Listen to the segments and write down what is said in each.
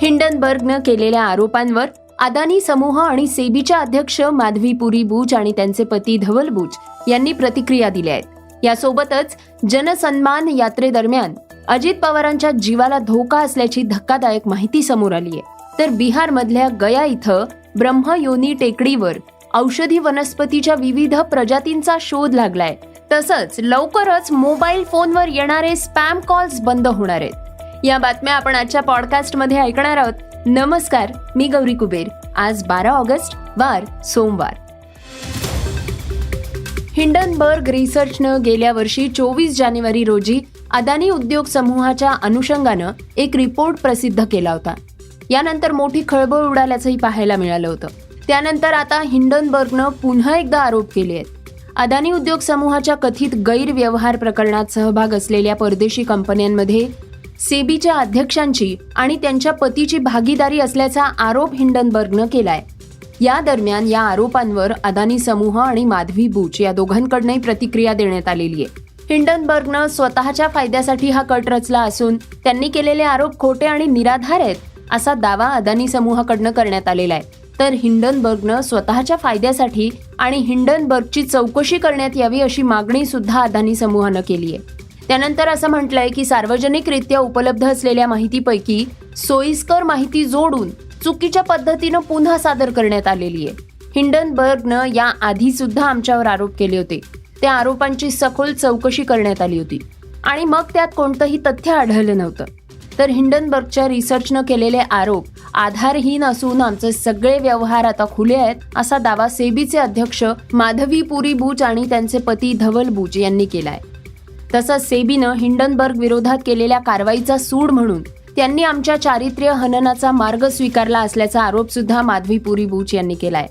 हिंडनबर्गनं केलेल्या आरोपांवर अदानी समूह आणि सेबीच्या अध्यक्ष माधवी पुरी बुच आणि त्यांचे पती धवल बुच यांनी प्रतिक्रिया दिल्या आहेत. यासोबतच जनसन्मान यात्रेदरम्यान अजित पवारांच्या जीवाला धोका असल्याची धक्कादायक माहिती समोर आली आहे. तर बिहारमधल्या गया इथं ब्रह्मयोनी टेकडीवर औषधी वनस्पतीच्या विविध प्रजातींचा शोध लागलाय. तसंच लवकरच मोबाईल फोनवर येणारे स्पॅम कॉल्स बंद होणार आहेत. या बातम्या आपण आजच्या पॉडकास्टमध्ये ऐकणार आहोत. नमस्कार मी गौरी कुबेर. आज बारा ऑगस्ट वार सोमवार. हिंडनबर्ग रिसर्चनं गेल्या वर्षी चोवीस जानेवारी रोजी अदानी उद्योग समूहाच्या अनुषंगानं एक रिपोर्ट प्रसिद्ध केला होता. यानंतर मोठी खळबळ उडाल्याचंही पाहायला मिळालं होतं. त्यानंतर आता हिंडनबर्गनं पुन्हा एकदा आरोप केले आहेत. अदानी उद्योग समूहाच्या कथित गैरव्यवहार प्रकरणात सहभाग असलेल्या परदेशी कंपन्यांमध्ये सेबीच्या अध्यक्षांची आणि त्यांच्या पतीची भागीदारी असल्याचा आरोप हिंडनबर्गनं केलाय. या दरम्यान या आरोपांवर अदानी समूह आणि माधवी बुच या दोघांकडनंही प्रतिक्रिया देण्यात आलेली आहे हिंडनबर्गनं स्वतःच्या फायद्यासाठी हा कट रचला असून त्यांनी केलेले आरोप खोटे आणि निराधार आहेत असा दावा अदानी समूहाकडनं करण्यात आलेला आहे. तर हिंडनबर्गनं स्वतःच्या फायद्यासाठी आणि हिंडनबर्गची चौकशी करण्यात यावी अशी मागणी सुद्धा अदानी समूहानं केली आहे त्यानंतर असं म्हटलंय की सार्वजनिकरित्या उपलब्ध असलेल्या माहितीपैकी सोयीस्कर माहिती जोडून चुकीच्या पद्धतीनं पुन्हा सादर करण्यात आलेली आहे. हिंडनबर्गनं या आधी सुद्धा आमच्यावर आरोप केले होते. त्या आरोपांची सखोल चौकशी करण्यात आली होती. आणि मग त्यात कोणतंही तथ्य आढळलं नव्हतं. तर हिंडनबर्गच्या रिसर्चनं केलेले आरोप आधारहीन असून आमचे सगळे व्यवहार आता खुले आहेत असा दावा सेबीचे अध्यक्ष माधवी पुरी बुच आणि त्यांचे पती धवल बुच यांनी केलाय. तसंच सेबीनं हिंडनबर्ग विरोधात केलेल्या कारवाईचा सूड म्हणून त्यांनी आमच्या चारित्र्य हननाचा मार्ग स्वीकारला असल्याचा आरोप सुद्धा माधवी पुरी बुच यांनी केलाय.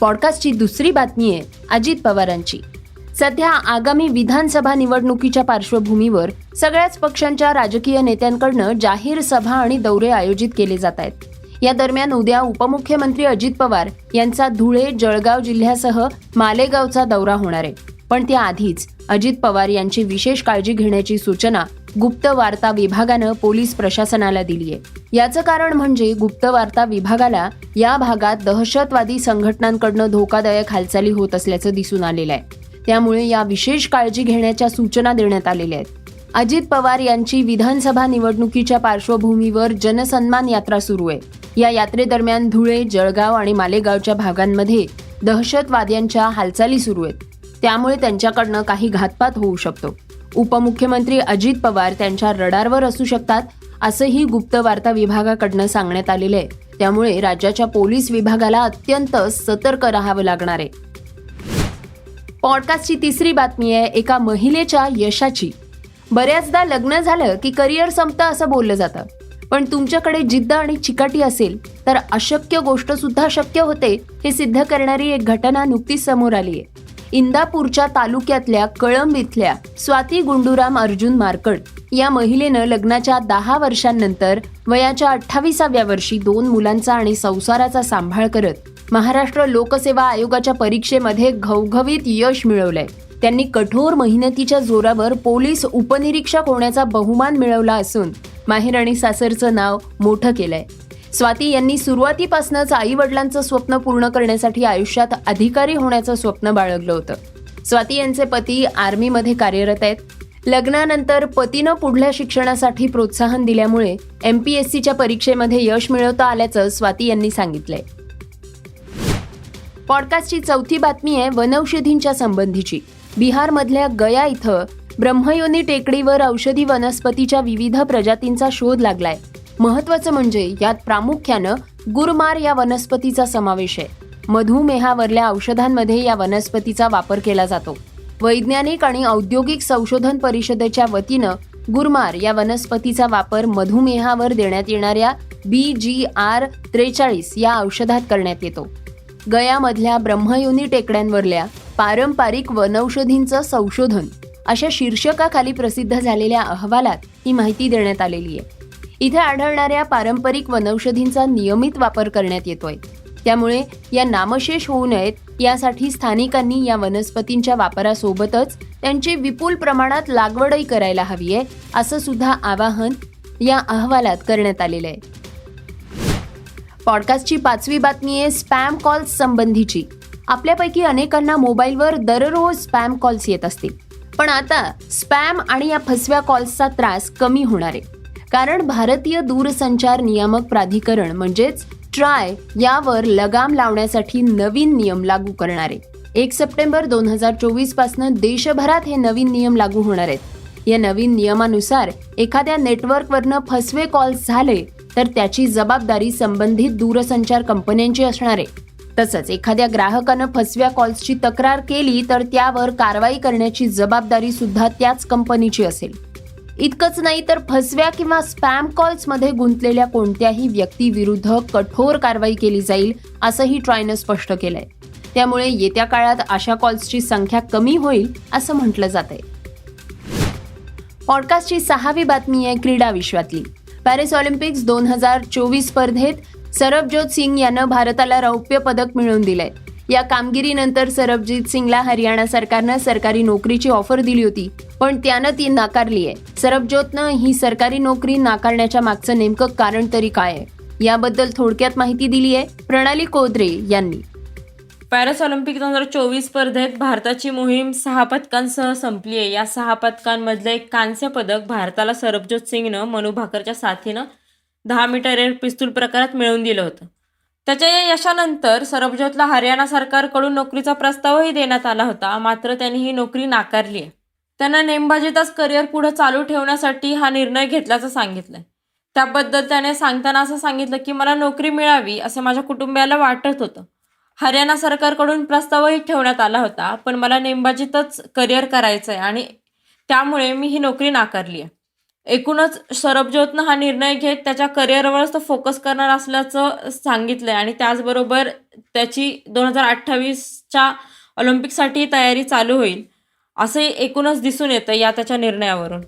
पॉडकास्टची दुसरी बातमी आहे अजित पवारांची. सध्या आगामी विधानसभा निवडणुकीच्या पार्श्वभूमीवर सगळ्याच पक्षांच्या राजकीय नेत्यांकडनं जाहीर सभा आणि दौरे आयोजित केले जात आहेत. या दरम्यान उद्या उपमुख्यमंत्री अजित पवार यांचा धुळे जळगाव जिल्ह्यासह मालेगावचा दौरा होणार आहे. पण त्याआधीच अजित पवार यांची विशेष काळजी घेण्याची सूचना गुप्त वार्ता विभागानं पोलीस प्रशासनाला दिली आहे. याचं कारण म्हणजे गुप्त वार्ता विभागाला या भागात दहशतवादी संघटनांकडनं धोकादायक हालचाली होत असल्याचं दिसून आलेलं आहे. त्यामुळे या विशेष काळजी घेण्याच्या सूचना देण्यात आलेल्या आहेत. अजित पवार यांची विधानसभा निवडणुकीच्या पार्श्वभूमीवर जनसन्मान यात्रा सुरू आहे. या यात्रेदरम्यान धुळे जळगाव आणि मालेगावच्या भागांमध्ये दहशतवाद्यांच्या हालचाली सुरू आहेत. त्यामुळे त्यांच्याकडनं काही घातपात होऊ शकतो. उपमुख्यमंत्री अजित पवार त्यांच्या रडारवर असू शकतात असंही गुप्त वार्ता विभागाकडनं सांगण्यात आलेलं आहे. त्यामुळे राज्याच्या पोलीस विभागाला अत्यंत सतर्क राहावं लागणार आहे. पॉडकास्टची तिसरी बातमी आहे एका महिलेच्या यशाची. बऱ्याचदा लग्न झालं की करिअर संपतं असं बोललं जातं. पण तुमच्याकडे जिद्द आणि चिकाटी असेल तर अशक्य गोष्ट सुद्धा शक्य होते हे सिद्ध करणारी एक घटना नुकतीच समोर आली आहे. इंदापूरच्या तालुक्यातल्या कळंब इथल्या स्वाती गुंडूराम अर्जुन मार्कड या महिलेनं लग्नाच्या दहा वर्षांनंतर वयाच्या अठ्ठावीसाव्या वर्षी दोन मुलांचा आणि संसाराचा सांभाळ करत महाराष्ट्र लोकसेवा आयोगाच्या परीक्षेमध्ये घवघवीत यश मिळवलंय. त्यांनी कठोर मेहनतीच्या जोरावर पोलीस उपनिरीक्षक होण्याचा बहुमान मिळवला असून माहेर आणि सासरचं नाव मोठं केलंय. स्वाती यांनी सुरुवातीपासूनच आई वडिलांचं स्वप्न पूर्ण करण्यासाठी आयुष्यात अधिकारी होण्याचं स्वप्न बाळगलं होतं. स्वाती यांचे पती आर्मीमध्ये कार्यरत आहेत. लग्नानंतर पतीनं पुढल्या शिक्षणासाठी प्रोत्साहन दिल्यामुळे एमपीएससीच्या परीक्षेमध्ये यश मिळवता आल्याचं स्वाती यांनी सांगितलंय. पॉडकास्टची चौथी बातमी आहे वनौषधींच्या संबंधीची. बिहारमधल्या गया इथं ब्रह्मयोनी टेकडीवर औषधी वनस्पतीच्या विविध प्रजातींचा शोध लागलाय. महत्वाचं म्हणजे यात प्रामुख्यानं गुरमार या वनस्पतीचा समावेश आहे. मधुमेहावरल्या औषधांमध्ये या वनस्पतीचा वापर केला जातो. वैज्ञानिक आणि औद्योगिक संशोधन परिषदेच्या वतीनं गुरमार या वनस्पतीचा वापर मधुमेहावर देण्यात येणाऱ्या बी जी आर त्रेचाळीस या औषधात करण्यात येतो. गयामधल्या ब्रह्मयोनी टेकड्यांवरल्या पारंपरिक वनौषधींचं संशोधन अशा शीर्षकाखाली प्रसिद्ध झालेल्या अहवालात ही माहिती देण्यात आलेली आहे. इथे आढळणाऱ्या पारंपरिक वनौषधींचा नियमित वापर करण्यात येतोय. त्यामुळे या नामशेष होऊ नयेत यासाठी स्थानिकांनी या वनस्पतींच्या वापरासोबतच त्यांची विपुल प्रमाणात लागवडही करायला हवी आहे असं सुद्धा आवाहन या अहवालात करण्यात आलेलं आहे. पॉडकास्टची पाचवी बातमी आहे स्पॅम कॉल्स संबंधीची. आपल्यापैकी अनेकांना मोबाईलवर दररोज स्पॅम कॉल्स येत असतील. पण आता स्पॅम आणि या फसव्या कॉल्सचा त्रास कमी होणार आहे. कारण भारतीय दूरसंचार नियामक प्राधिकरण म्हणजेच ट्राय यावर लगाम लावण्यासाठी नवीन नियम लागू करणार. आहे एक सप्टेंबर दोन हजार चोवीसपासून देशभरात हे नवीन नियम लागू होणार आहेत. या नवीन नियमानुसार एखाद्या नेटवर्कवरनं फसवे कॉल्स झाले तर त्याची जबाबदारी संबंधित दूरसंचार कंपन्यांची असणार आहे. तसंच एखाद्या ग्राहकानं फसव्या कॉल्सची तक्रार केली तर त्यावर कारवाई करण्याची जबाबदारी सुद्धा त्याच कंपनीची असेल. इतकंच नाही तर फसव्या किंवा स्पॅम कॉल्समध्ये गुंतलेल्या कोणत्याही व्यक्तीविरुद्ध कठोर कारवाई केली जाईल असंही ट्रायनं स्पष्ट केलंय. त्यामुळे येत्या काळात अशा कॉल्सची संख्या कमी होईल असं म्हटलं जात आहे पॉडकास्टची सहावी बातमी आहे क्रीडा विश्वातली. पॅरिस ऑलिम्पिक्स दोन हजार चोवीस स्पर्धेत सरबजोत सिंग यानं भारताला रौप्य पदक मिळवून दिलंय. या कामगिरीनंतर सरबजीत सिंगला हरियाणा सरकारनं सरकारी नोकरीची ऑफर दिली होती पण त्यानं ती नाकारली आहे सरबजोतनं ही सरकारी नोकरी नाकारण्याच्या मागचं नेमकं कारण तरी काय आहे? याबद्दल थोडक्यात माहिती दिली आहे प्रणाली कोदरे यांनी. पॅरिस ऑलिम्पिक दोन हजार चोवीस स्पर्धेत भारताची मोहीम सहा पदकांसह संपली आहे या सहा पदकांमधलं एक कांस्य पदक भारताला सरबजोत सिंगनं मनू भाकरच्या साथीनं दहा मीटर एअर पिस्तूल प्रकारात मिळवून दिलं होतं. त्याच्या या यशानंतर सरबजोतला हरियाणा सरकारकडून नोकरीचा प्रस्तावही देण्यात आला होता. मात्र त्यांनी ही नोकरी नाकारली आहे त्यांना नेमबाजीतच करिअर पुढे चालू ठेवण्यासाठी हा निर्णय घेतल्याचं सांगितलंय. त्याबद्दल त्याने सांगताना असं सांगितलं की मला नोकरी मिळावी असं माझ्या कुटुंबियाला वाटत होतं. हरियाणा सरकारकडून प्रस्तावही ठेवण्यात आला होता पण मला नेमबाजीतच करिअर करायचं आहे आणि त्यामुळे मी ही नोकरी नाकारली आहे एकूणच सरबजोतनं हा निर्णय घेत त्याच्या करिअरवरच तो फोकस करणार असल्याचं सांगितलंय. आणि त्याचबरोबर त्याची दोन हजार अठ्ठावीसच्या ऑलिम्पिकसाठी तयारी चालू होईल असंही एकूणच दिसून येतं या त्याच्या निर्णयावरून.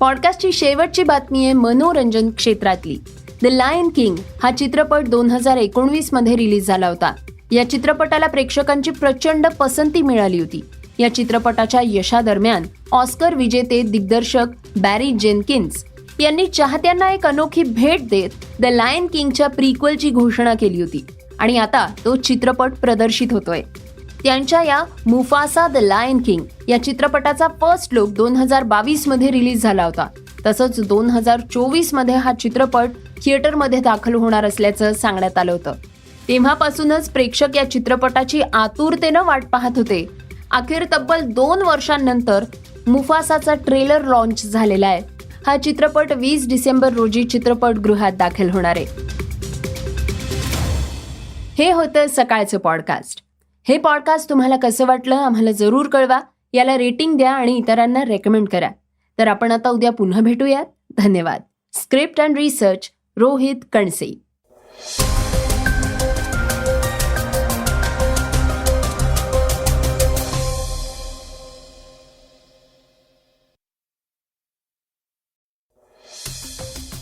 पॉडकास्टची शेवटची बातमी आहे मनोरंजन क्षेत्रातली. द लायन किंग हा चित्रपट दोन हजार एकोणवीसमध्ये रिलीज झाला होता. या चित्रपटाला प्रेक्षकांची प्रचंड पसंती मिळाली होती. या चित्रपटाच्या यशादरम्यान ऑस्कर विजेते दिग्दर्शक बॅरी जेनकिन्स यांनी चाहत्यांना एक अनोखी भेट देत द लायन किंगच्या प्रिक्वलची घोषणा केली होती. आणि आता तो चित्रपट प्रदर्शित होतोय. त्यांच्या या मुफासा द लायन किंग या चित्रपटाचा फर्स्ट लुक दोन हजार बावीसमध्ये रिलीज झाला होता. तसंच दोन हजार चोवीसमध्ये हा चित्रपट थिएटरमध्ये दाखल होणार असल्याचं सांगण्यात आलं होतं. तेव्हापासूनच प्रेक्षक या चित्रपटाची आतुरतेनं वाट पाहत होते. अखेर तब्बल दोन वर्षांनंतर मुफासाचा ट्रेलर लॉन्च झालेला आहे. हा चित्रपट वीस डिसेंबर रोजी चित्रपटगृहात दाखल होणार आहे. हे होतं सकाळचं पॉडकास्ट हे पॉडकास्ट तुम्हाला कसं वाटलं आम्हाला जरूर कळवा. याला रेटिंग द्या आणि इतरांना रेकमेंड करा. तर आपण आता उद्या पुन्हा भेटूयात. धन्यवाद. Script and research Rohit Kanase